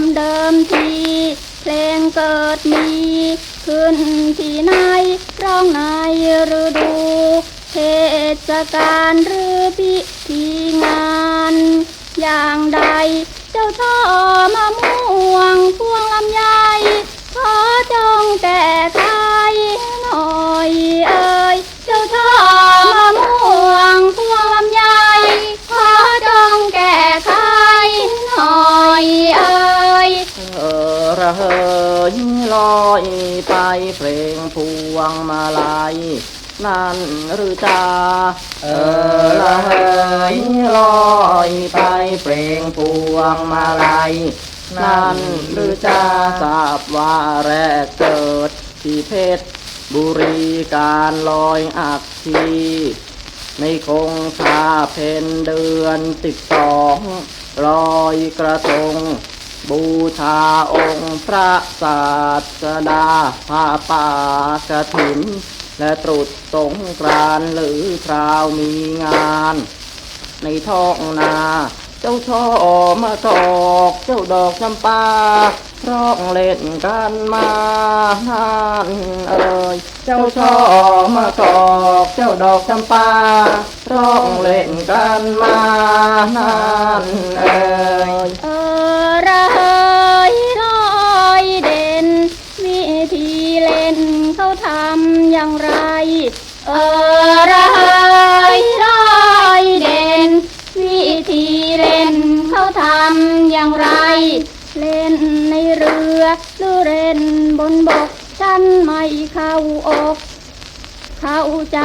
มเดิมที เพลงเกิดมี ขึ้นที่ไหนร้องในฤดูเทศกาลหรือพิธีงาน อย่างใด เจ้าช่อมะม่วงพวงลำไย ระเหยลอยไปเพลงพวงมาลัยนั่นหรือจาเออระเหยลอยไปเพลงพวงมาลัยนั่นหรือจาทราบว่าแรกเกิดที่เพชรบุรีการลอยอักทีในคงคาเพนเดือนสิบสองลอยกระทง บูชาองค์พระศาสดาผ้าป่ากระถิน และตรุษสงกรานหรือคราวมีงาน ในท้องนา เจ้าช่อมากอกเจ้าดอกจำปาร้องเล่นกันมานานเอ่ยเจ้าช่อมากอกเจ้าดอกจำปาร้องเล่นกันมานานเอ่ย ระเหยลอยเด่นวิธีเล่นเขาทำอย่างไร เออระเหยลอยเด่นวิธีเล่นเขาทำอย่างไร เล่นในเรือหรือเล่นบนบก ฉันไม่เข้าอก เข้าใจ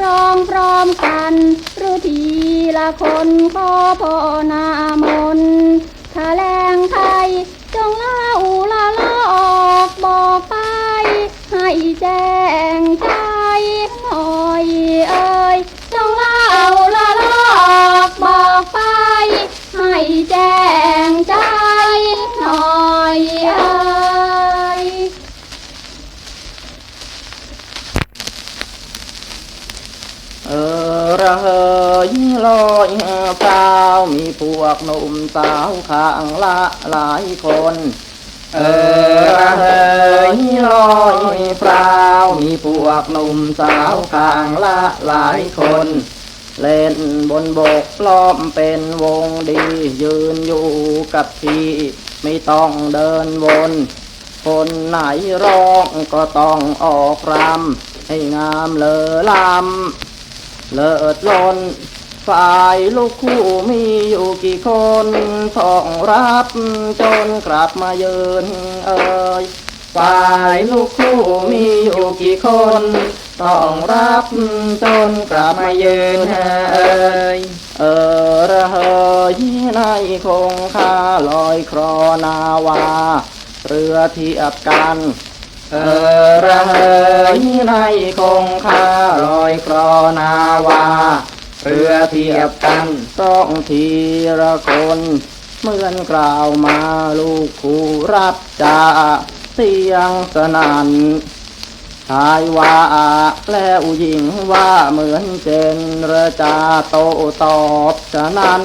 ร้องพร้อมกัน หรือทีละคนขอพ่อนามน แถลงไทยจงเล่าละลอกบอกไป ให้แจ้งใจหน่อยเอ่ยจงเล่าละลอกบอกไป ให้แจ้งใจหน่อยเอ่ยเออ ระเหยลอยเปล่ามีพวกหนุ่มสาวข้างละหลายคนเออระเหยลอยเปล่ามีพวกหนุ่มสาวข้างละหลายคนเล่นบนบกล้อมเป็นวงดียืนอยู่กับที่ ไม่ต้องเดินวน คนไหนร้องก็ต้องออกรำให้งามเลอลำ เลิศล้นฝ่ายลูกคู่มีอยู่กี่คนต้องรับจนกลับมาเยืนเอ่ยฝ่ายลูกคู่มีอยู่กี่คนต้องรับจนกลับมาเยืนเอ่ยเออระเหยในคงคาลอยครอนาวา เรือเทียบกัน เออระเหยในคงคา ยครอนาวาเรือเทียบกันต้องทีละคนเมื่อนกล่าวมาลูกคู่รับจาเสียงสนั่นชายว่าแล้วหญิงว่าเหมือนเจนระจาโตตอบฉะนั้น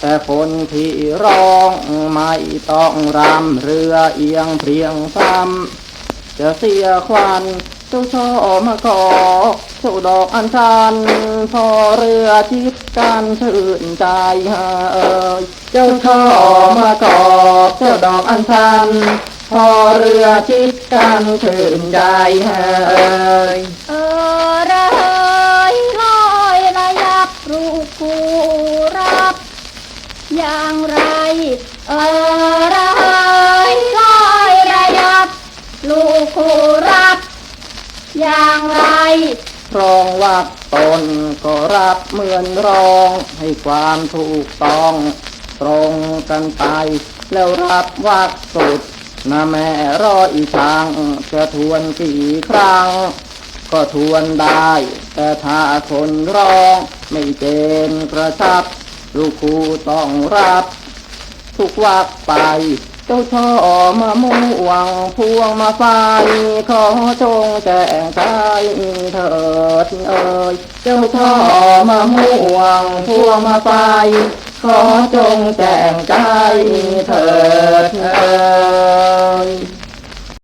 แต่คนที่ร้องไม่ต้องรำเรือเอียงเพียงซ้ำจะเสียควัน จ้าช่อมากอกเจ้าดอกอัญชัน พอเรือชิดกันชื่นใจฮะเอ่ยเจ้าชอมากอกเจ้าดอกอัญชัน พอเรือชิดกันชื่นใจฮะเอ่ยเออระเหยลอยระยับรูปผู้รับ อย่างไร เออ ไรรองวัดตนก็รับเหมือนรองให้ความถูกต้อง ตรงกันไป แล้วรับวัดสุดนะแม่รออีทางจะทวนกี่ครั้ง ก็ทวนได้ แต่ถ้าคนร้อง ไม่เจนกระชับ ลูกครูต้องรับ ทุกวักไป เจ้าช่อมาม่วงพวงมาไฟขอจงแจ้งใจเถิดเอ่ยเจ้าช่อมาม่วงพวงมาไฟขอจงแจ้งใจเถิดเอ่ย